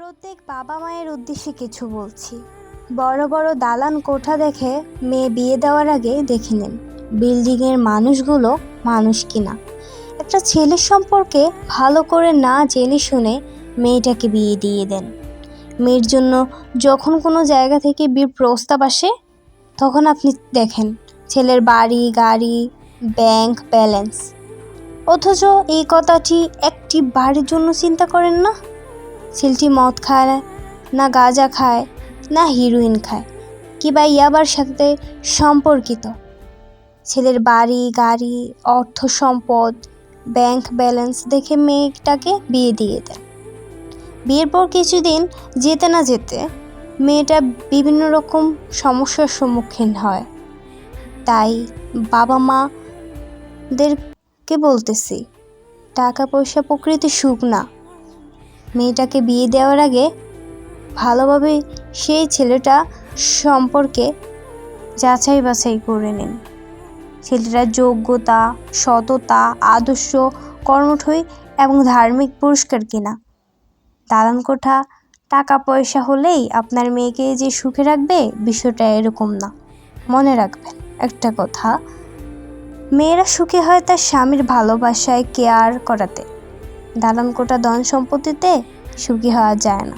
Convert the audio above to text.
প্রত্যেক বাবা মায়ের উদ্দেশ্যে কিছু বলছি। বড় বড় দালান কোঠা দেখে মেয়ে বিয়ে দেওয়ার আগে দেখে নিন, বিল্ডিংয়ের মানুষগুলো মানুষ কিনা। একটা ছেলের সম্পর্কে ভালো করে না জেনে শুনে মেয়েটাকে বিয়ে দিয়ে দেন। মেয়ের জন্য যখন কোনো জায়গা থেকে বিয়ের প্রস্তাব আসে, তখন আপনি দেখেন ছেলের বাড়ি, গাড়ি, ব্যাংক ব্যালেন্স। অথচ এই কথাটি একটি বাড়ির জন্য চিন্তা করেন না? ছেলেটি মদ খায়, না না গাঁজা খায়, না হিরোইন খায়। কিংবা ইয়াবার সাথে সম্পর্কিত? ছেলের বাড়ি, গাড়ি, অর্থ সম্পদ ব্যাংক ব্যালেন্স দেখে মেয়েটাকে বিয়ে দিয়ে দেন বিয়ের পর কিছুদিন যেতে না যেতে মেয়েটা বিভিন্ন রকম সমস্যার সম্মুখীন হয়। তাই বাবা মাদেরকে বলতেছি টাকা পয়সা প্রকৃতি সুখ না। মেয়েটাকে বিয়ে দেওয়ার আগে ভালোভাবে সেই ছেলেটা সম্পর্কে যাচাই বাছাই করে নিন। ছেলেটার যোগ্যতা, সততা, আদর্শ, কর্মঠই এবং ধার্মিক পুরস্কার কিনা। দালান কোঠা, টাকা পয়সা হলেই আপনার মেয়েকে যে সুখে রাখবে বিষয়টা এরকম না। মনে রাখবেন, একটা কথা, মেয়েরা সুখী হয় তার স্বামীর ভালোবাসায় কেয়ার করাতে। দালান কোটা ধন সম্পত্তিতে সুখী হওয়া যায় না।